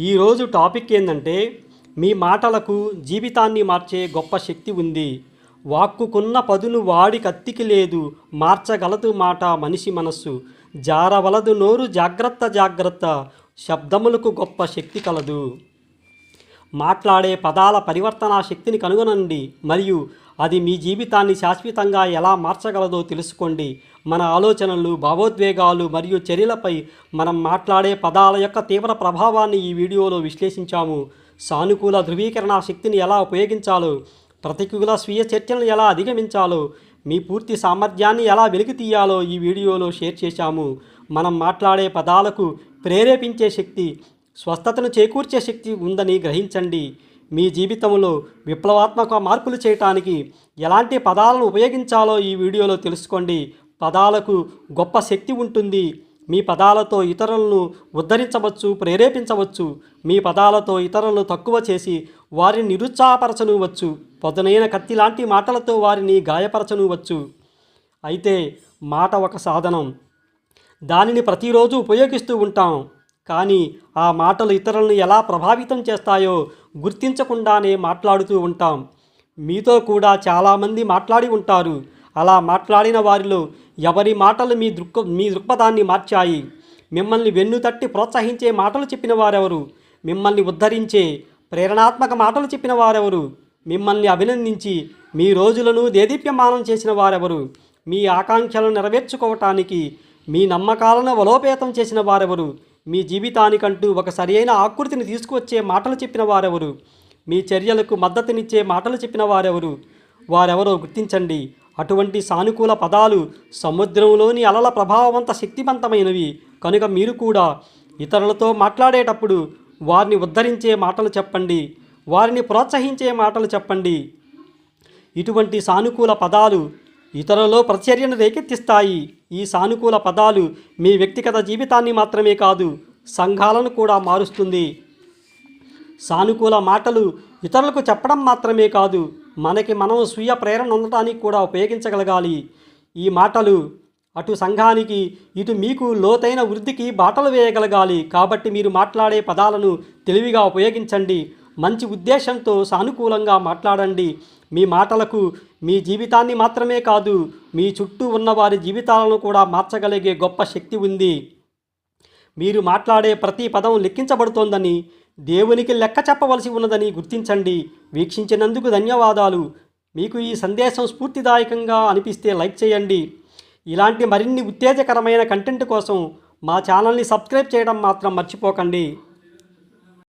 ఈరోజు టాపిక్ ఏంటంటే మీ మాటలకు జీవితాన్ని మార్చే గొప్ప శక్తి ఉంది. వాక్కుకున్న పదును వాడి కత్తికి లేదు మార్చగలదు మాట మనిషి మనస్సు. జారవలదు నోరు జాగ్రత్త జాగ్రత్త శబ్దములకు గొప్ప శక్తి కలదు. మాట్లాడే పదాల పరివర్తన శక్తిని కనుగొనండి మరియు అది మీ జీవితాన్ని శాశ్వతంగా ఎలా మార్చగలదో తెలుసుకోండి. మన ఆలోచనలు భావోద్వేగాలు మరియు చర్యలపై మనం మాట్లాడే పదాల యొక్క తీవ్ర ప్రభావాన్ని ఈ వీడియోలో విశ్లేషించాము. సానుకూల ధృవీకరణ శక్తిని ఎలా ఉపయోగించాలో ప్రతికూల స్వీయ చర్చలను ఎలా అధిగమించాలో మీ పూర్తి సామర్థ్యాన్ని ఎలా వెలికి తీయాలో ఈ వీడియోలో షేర్ చేశాము. మనం మాట్లాడే పదాలకు ప్రేరేపించే శక్తి స్వస్థతను చేకూర్చే శక్తి ఉందని గ్రహించండి. మీ జీవితంలో విప్లవాత్మక మార్పులు చేయటానికి ఎలాంటి పదాలను ఉపయోగించాలో ఈ వీడియోలో తెలుసుకోండి. పదాలకు గొప్ప శక్తి ఉంటుంది. మీ పదాలతో ఇతరులను ఉద్ధరించవచ్చు ప్రేరేపించవచ్చు. మీ పదాలతో ఇతరులను తక్కువ చేసి వారిని నిరుత్సాహపరచనువచ్చు పొదనైన కత్తి లాంటి మాటలతో వారిని గాయపరచనువచ్చు అయితే మాట ఒక సాధనం. దానిని ప్రతిరోజు ఉపయోగిస్తూ ఉంటాం. కానీ ఆ మాటలు ఇతరులను ఎలా ప్రభావితం చేస్తాయో గుర్తించకుండానే మాట్లాడుతూ ఉంటాం. మీతో కూడా చాలామంది మాట్లాడి ఉంటారు. అలా మాట్లాడిన వారిలో ఎవరి మాటలు మీ దృక్ మీ దృక్పథాన్ని మార్చాయి? మిమ్మల్ని వెన్ను తట్టి ప్రోత్సహించే మాటలు చెప్పిన వారెవరు? మిమ్మల్ని ఉద్ధరించే ప్రేరణాత్మక మాటలు చెప్పిన వారెవరు? మిమ్మల్ని అభినందించి మీ రోజులను దేదీప్యమానం చేసిన వారెవరు? మీ ఆకాంక్షలను నెరవేర్చుకోవటానికి మీ నమ్మకాలను బలోపేతం చేసిన వారెవరు? మీ జీవితానికంటూ ఒక సరియైన ఆకృతిని తీసుకువచ్చే మాటలు చెప్పిన వారెవరు? మీ చర్యలకు మద్దతునిచ్చే మాటలు చెప్పిన వారెవరు? వారెవరో గుర్తించండి. అటువంటి సానుకూల పదాలు సముద్రంలోని అలల ప్రభావవంత శక్తివంతమైనవి కనుక మీరు కూడా ఇతరులతో మాట్లాడేటప్పుడు వారిని ఉద్ధరించే మాటలు చెప్పండి. వారిని ప్రోత్సహించే మాటలు చెప్పండి. ఇటువంటి సానుకూల పదాలు ఇతరులలో ప్రచర్యను రేకెత్తిస్తాయి. ఈ సానుకూల పదాలు మీ వ్యక్తిగత జీవితాన్ని మాత్రమే కాదు సంఘాలను కూడా మారుస్తుంది. సానుకూల మాటలు ఇతరులకు చెప్పడం మాత్రమే కాదు మనకి మనం స్వీయ ప్రేరణ ఉండటానికి కూడా ఉపయోగించగలగాలి. ఈ మాటలు అటు సంఘానికి ఇటు మీకు లోతైన వృద్ధికి బాటలు వేయగలగాలి. కాబట్టి మీరు మాట్లాడే పదాలను తెలివిగా ఉపయోగించండి. మంచి ఉద్దేశంతో సానుకూలంగా మాట్లాడండి. మీ మాటలకు మీ జీవితాన్ని మాత్రమే కాదు మీ చుట్టూ ఉన్న వారి జీవితాలను కూడా మార్చగలిగే గొప్ప శక్తి ఉంది. మీరు మాట్లాడే ప్రతి పదం లెక్కించబడుతోందని దేవునికి లెక్క చెప్పవలసి ఉన్నదని గుర్తించండి. వీక్షించినందుకు ధన్యవాదాలు. మీకు ఈ సందేశం స్ఫూర్తిదాయకంగా అనిపిస్తే లైక్ చేయండి. ఇలాంటి మరిన్ని ఉత్తేజకరమైన కంటెంట్ కోసం మా ఛానల్ని సబ్స్క్రైబ్ చేయడం మాత్రం మర్చిపోకండి.